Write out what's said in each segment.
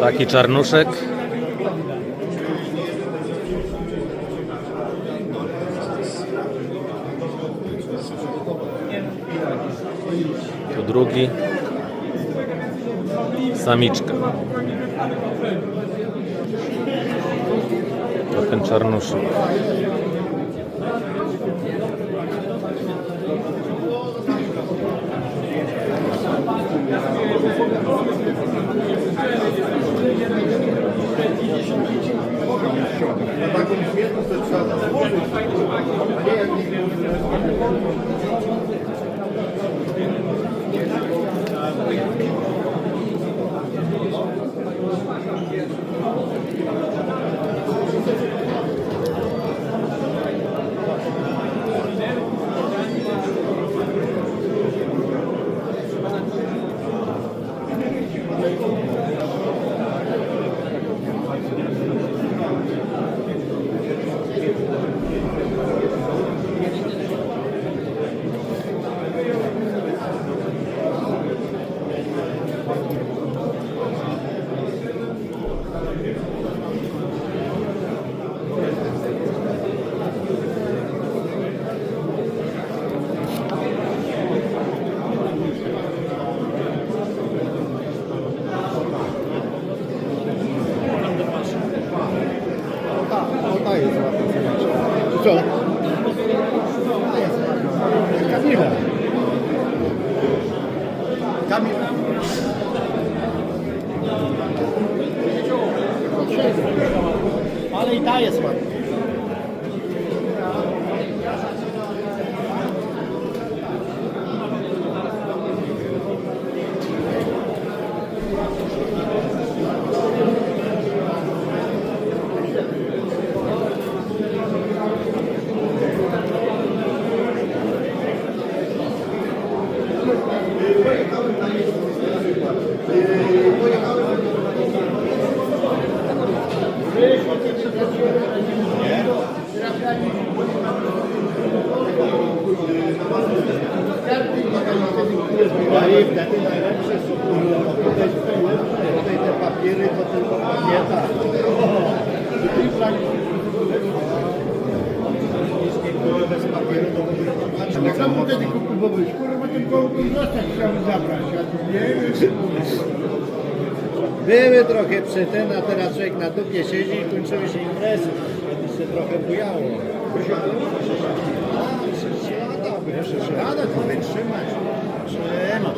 Taki czarnuszek. Tu drugi. Samiczka. To ten czarnuszek. Jest ładna. Co? Ta jest ładna. Kamila. Kamila. Ale i ta jest ładna. Zostać chciałem zabrać, a tu nie Były trochę przyten, a teraz człowiek na dupie siedzi i kończyły się imprezy. Wtedy się trochę bujało. Lata to wytrzymać. Trzyma.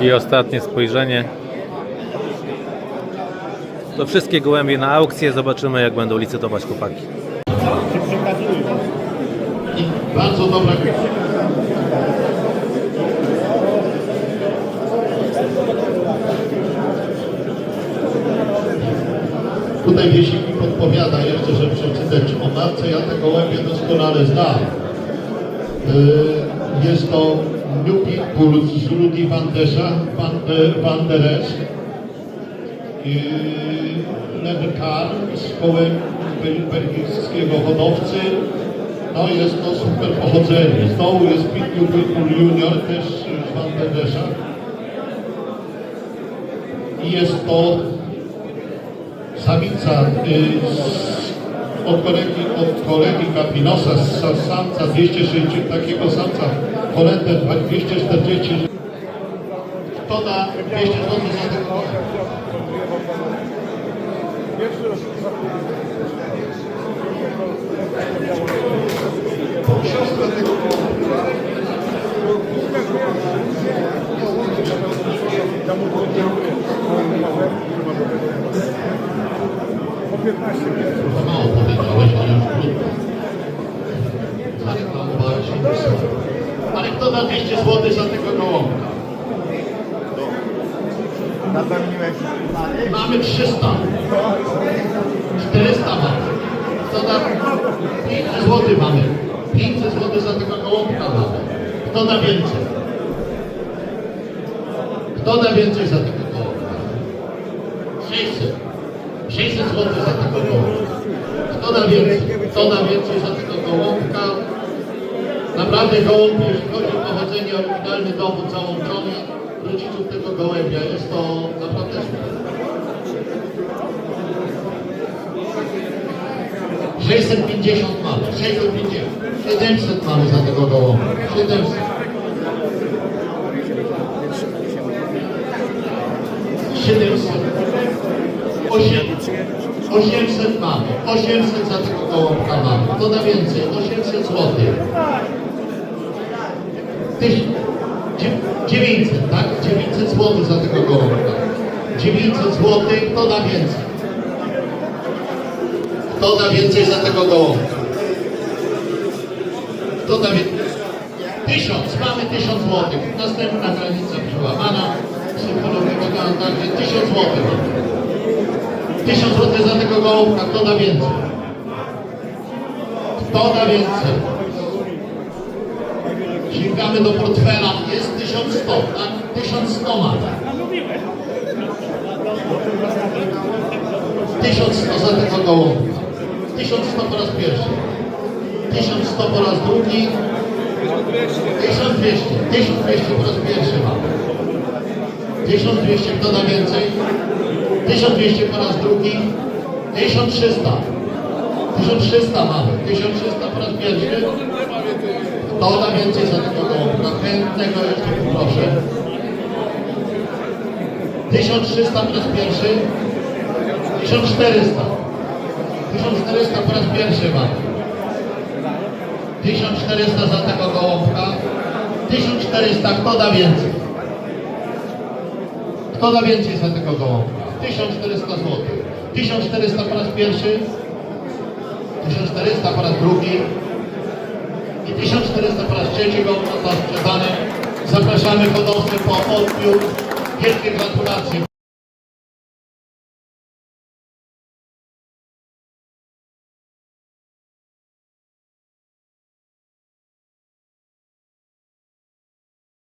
I ostatnie spojrzenie. To wszystkie gołębie na aukcję. Zobaczymy jak będą licytować chłopaki. Bardzo dobra. Tutaj wieśnik mi podpowiada jeszcze, że przeczytać o matce, ja te gołębie doskonale znam. Y, Jest to New Pitbull z Rudy Van, Desha, Van, de, der belgijskiego hodowcy. No jest to super pochodzenie. Z dołu jest Pitbull, Pitbull Junior też z Van der. I jest to samica y, z, od, kolegi, od kolegi Kapinosa samca 260, takiego samca Holender 240. Kto da 200 zł za ten Pierwszy 15 Mało powiedziałeś, ale już wysoko. Ale kto da 200 zł za tego gołąbka? Napełniłeś? Mamy 300. 400 mamy. Kto da 500 zł mamy? 500 zł za tego gołąbka mamy. Kto da więcej? Kto da więcej za tego gołąbka? 600. 600 zł za tego gołąbka. Da więcej? Kto da więcej za tego gołąbka? Naprawdę gołąb, jeśli chodzi o pochodzenie, oryginalny dowód załączony rodziców tego gołębia. Jest to naprawdę super. 650 mamy, 650, 700 mamy za tego gołąbka, 700. 700. 800 mamy, 800 za tego kołobka mamy, to da więcej, 800 zł. 900, tak? 900 zł za tego gołąbka. 900 zł, tak? kto da więcej? Kto da więcej za tego gołąbka? Kto da więcej? 1000, mamy 1000 zł. Następna granica przełamana, psychologia, także 1000 zł. 1000 zł za tego gołąbka, kto da więcej? Kto da więcej? Sięgamy do portfela, jest 1100, tak? 1100 ma, 1100 za tego gołąbka. 1100 po raz pierwszy. 1100 po raz drugi. 1200. 1200 po raz pierwszy mamy. 1200 kto da więcej? 1200 po raz drugi. 1300. 1300 mamy. 1300 po raz pierwszy. Kto da więcej za tego gołąbka? Chętnego jeszcze proszę. 1300 po raz pierwszy. 1400. 1400 po raz pierwszy mamy. 1400 za tego gołąbka. 1400, kto da więcej? Kto da więcej za tego gołąbka? 1400 zł. 1400 po raz pierwszy. 1400 po raz drugi. I 1400 po raz trzeci gołąbka został sprzedany. Zapraszamy hodowcę po odbiór. Wielkie gratulacje.